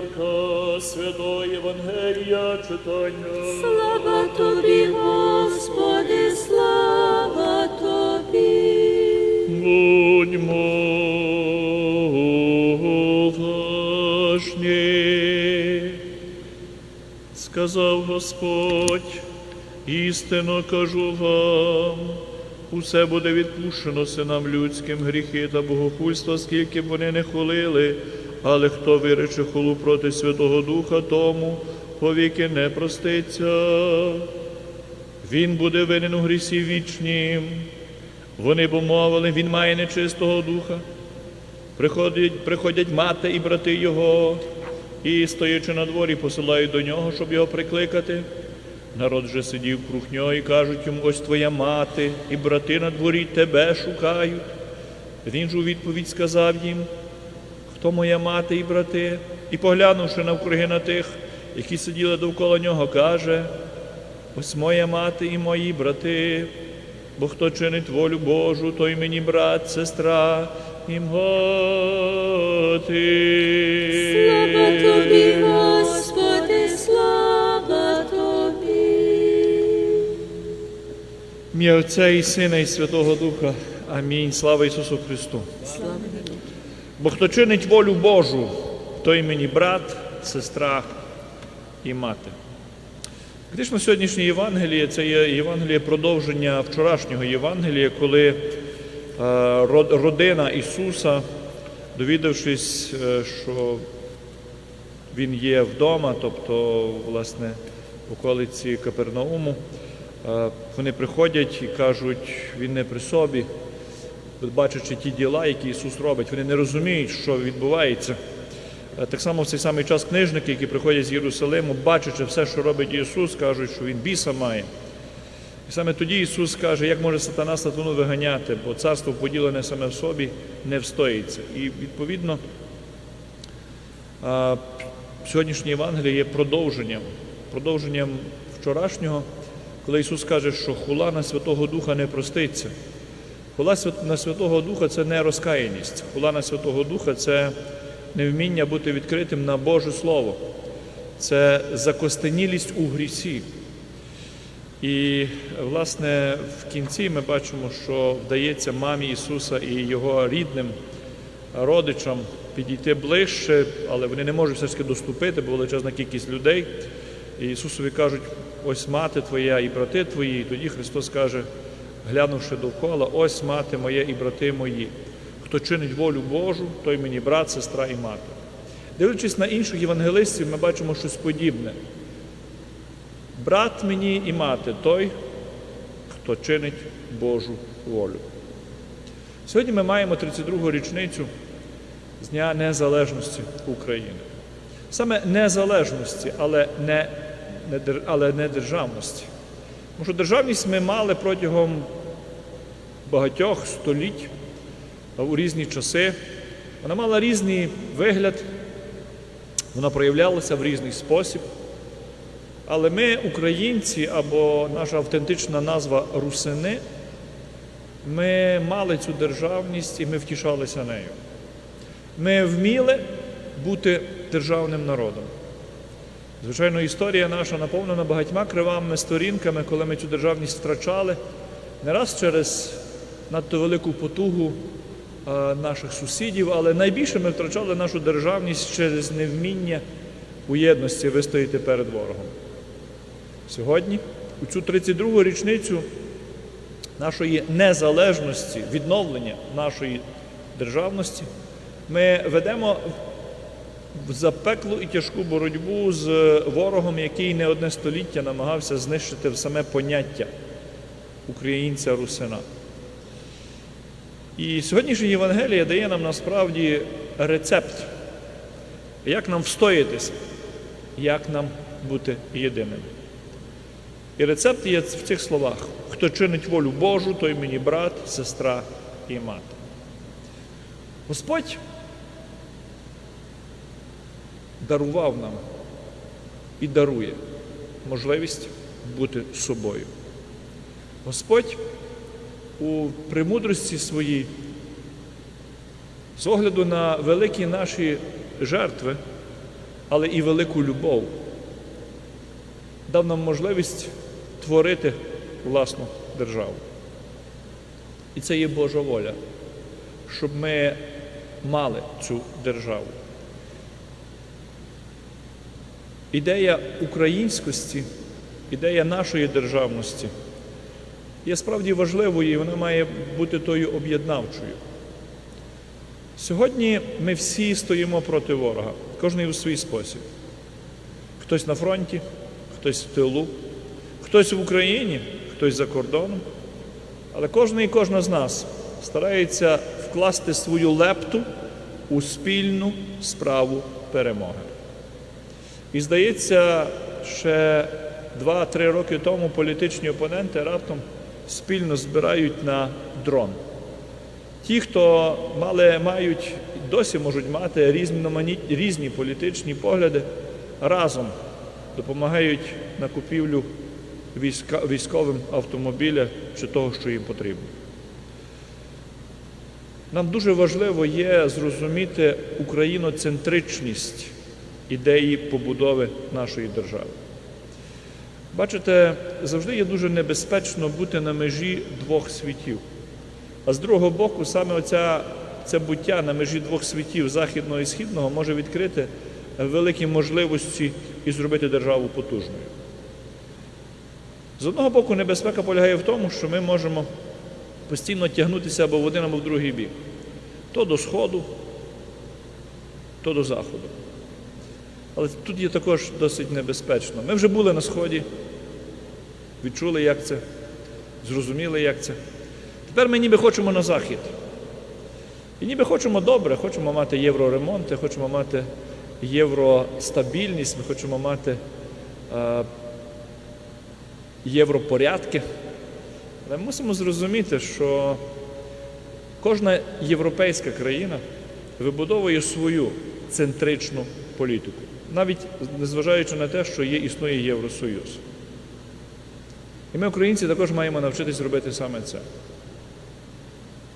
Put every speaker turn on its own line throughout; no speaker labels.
Марка, Святого Євангелія читання.
Слава тобі, Господи, слава тобі.
Будьмо уважні, сказав Господь, істинно кажу вам, усе буде відпущено синам людським гріхи та богохульства, скільки б вони не хулили, але хто вирече хулу проти Святого Духа, тому повіки не проститься. Він буде винен у грісі вічнім. Вони помовили, він має нечистого духа. Приходять, приходять мати і брати його, і, стоячи на дворі, посилають до нього, щоб його прикликати. Народ же сидів круг нього і кажуть йому, ось твоя мати, і брати на дворі тебе шукають. Він ж у відповідь сказав їм, хто моя мати і брати, і поглянувши навкруги на тих, які сиділи довкола нього, каже, ось моя мати і мої брати, бо хто чинить волю Божу, той мені брат, сестра і мати.
Слава тобі, Господи, слава тобі.
Ім'я Отця і Сина, і Святого Духа. Амінь. Слава Ісусу Христу.
Слава.
Бо хто чинить волю Божу, той мені брат, сестра і мати. Критично сьогоднішнє Євангеліє це є Євангеліє продовження вчорашнього Євангелія, коли е, родина Ісуса, довідавшись, е, що Він є вдома, тобто, власне, в околиці Капернауму, е, вони приходять і кажуть, Він не при собі, бачачи ті діла, які Ісус робить, вони не розуміють, що відбувається. Е, Так само в цей самий час книжники, які приходять з Єрусалиму, бачачи все, що робить Ісус, кажуть, що Він біса має. І саме тоді Ісус каже, як може сатана сатану виганяти, бо царство поділене саме в собі не встоїться. І відповідно сьогоднішнє Євангеліє є продовженням, продовженням вчорашнього, коли Ісус каже, що хула на Святого Духа не проститься. Хула на Святого Духа це не розкаяність. Хула на Святого Духа це невміння бути відкритим на Боже Слово. Це закостенілість у грісі. І, власне, в кінці ми бачимо, що вдається мамі Ісуса і його рідним родичам підійти ближче, але вони не можуть все ж таки доступити, бо величезна кількість людей. І Ісусові кажуть, ось мати твоя і брати твої. І тоді Христос каже, глянувши довкола, ось мати моя і брати мої. Хто чинить волю Божу, той мені брат, сестра і мати. Дивлячись на інших євангелистів, ми бачимо щось подібне. Брат мені і мати той, хто чинить Божу волю. Сьогодні ми маємо 32-гу річницю з Дня Незалежності України. Саме незалежності, але не, але не державності. Тому що державність ми мали протягом багатьох століть у різні часи. Вона мала різний вигляд, вона проявлялася в різний спосіб. Але ми, українці, або наша автентична назва русини, ми мали цю державність і ми втішалися нею. Ми вміли бути державним народом. Звичайно, історія наша наповнена багатьма кривавими сторінками, коли ми цю державність втрачали, не раз через надто велику потугу е, наших сусідів, але найбільше ми втрачали нашу державність через невміння у єдності вистояти перед ворогом. Сьогодні, у цю 32-гу річницю нашої незалежності, відновлення нашої державності, ми ведемо запеклу і тяжку боротьбу з ворогом, який не одне століття намагався знищити в саме поняття українця русина. І сьогоднішня Євангелія дає нам насправді рецепт, як нам встоятися, як нам бути єдиними. І рецепт є в цих словах: хто чинить волю Божу, той мені брат, сестра і мати. Господь дарував нам і дарує можливість бути собою. Господь у премудрості своїй, з огляду на великі наші жертви, але і велику любов. Дав нам можливість творити власну державу. І це є Божа воля, щоб ми мали цю державу. Ідея українськості, ідея нашої державності є справді важливою і вона має бути тою об'єднавчою. Сьогодні ми всі стоїмо проти ворога, кожен у свій спосіб. Хтось на фронті, хтось в тилу, хтось в Україні, хтось за кордоном. Але кожен і кожна з нас старається вкласти свою лепту у спільну справу перемоги. І здається, ще 2-3 роки тому політичні опоненти раптом спільно збирають на дрон. Ті, хто мали, мають, досі можуть мати різномані- різні політичні погляди, разом допомагають на купівлю війська, військовим автомобіля чи того, що їм потрібно. Нам дуже важливо є зрозуміти україноцентричність ідеї побудови нашої держави. Бачите, завжди є дуже небезпечно бути на межі двох світів. А з другого боку, саме оця, це буття на межі двох світів західного і східного може відкрити великі можливості і зробити державу потужною. З одного боку, небезпека полягає в тому, що ми можемо постійно тягнутися або в один, або в другий бік. То до Сходу, то до Заходу. Але тут є також досить небезпечно. Ми вже були на Сході, відчули, як це, зрозуміли, як це. Тепер ми ніби хочемо на захід. І ніби хочемо добре, хочемо мати євроремонти, хочемо мати євростабільність, ми хочемо мати е, європорядки. Але ми мусимо зрозуміти, що кожна європейська країна вибудовує свою центричну політику, навіть незважаючи на те, що є, існує Євросоюз. І ми, українці, також маємо навчитись робити саме це.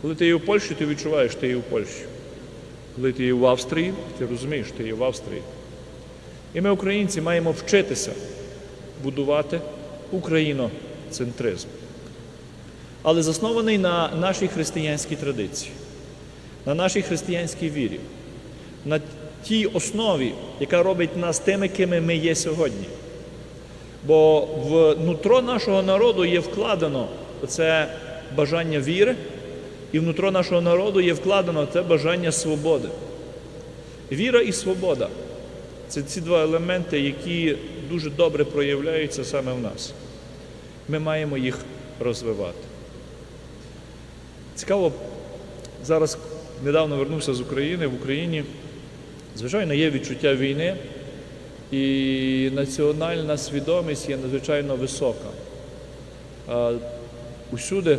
Коли ти є в Польщі, ти відчуваєш, ти є в Польщі. Коли ти є в Австрії, ти розумієш, що ти є в Австрії. І ми, українці, маємо вчитися будувати україноцентризм. Але заснований на нашій християнській традиції, на нашій християнській вірі, на тій основі, яка робить нас тими, кими ми є сьогодні. Бо в нутро нашого народу є вкладено це бажання віри, і внутро нашого народу є вкладено це бажання свободи. Віра і свобода це ці два елементи, які дуже добре проявляються саме в нас. Ми маємо їх розвивати. Цікаво, зараз недавно вернувся з України. В Україні, звичайно, є відчуття війни, і національна свідомість є надзвичайно висока. Усюди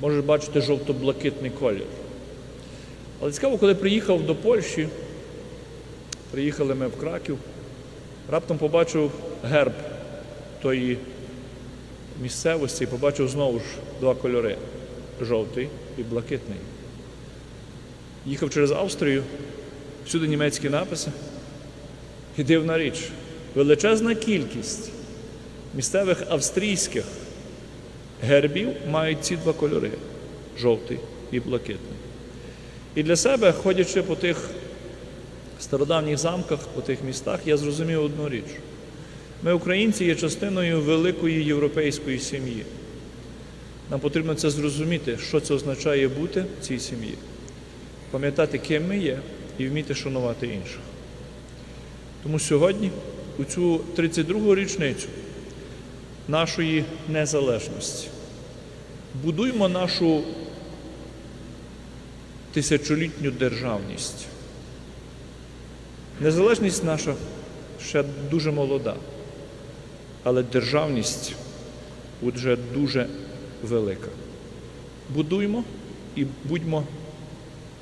можеш бачити жовто-блакитний колір. Але цікаво, коли приїхав до Польщі, приїхали ми в Краків, раптом побачив герб тої місцевості і побачив знову ж два кольори жовтий і блакитний. Їхав через Австрію, всюди німецькі написи. І дивна річ, величезна кількість місцевих австрійських гербів мають ці два кольори жовтий і блакитний. І для себе, ходячи по тих стародавніх замках, по тих містах, я зрозумів одну річ. Ми, українці, є частиною великої європейської сім'ї. Нам потрібно це зрозуміти, що це означає бути в цій сім'ї, пам'ятати, ким ми є, і вміти шанувати інших. Тому сьогодні, у цю 32-гу річницю нашої незалежності, будуємо нашу тисячолітню державність. Незалежність наша ще дуже молода, але державність вже дуже велика. Будуймо і будьмо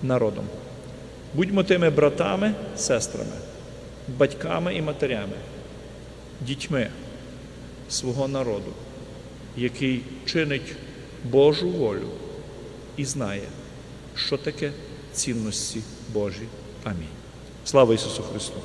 народом. Будьмо тими братами, сестрами, батьками і матерями, дітьми свого народу, який чинить Божу волю і знає, що таке цінності Божі. Амінь. Слава Ісусу Христу!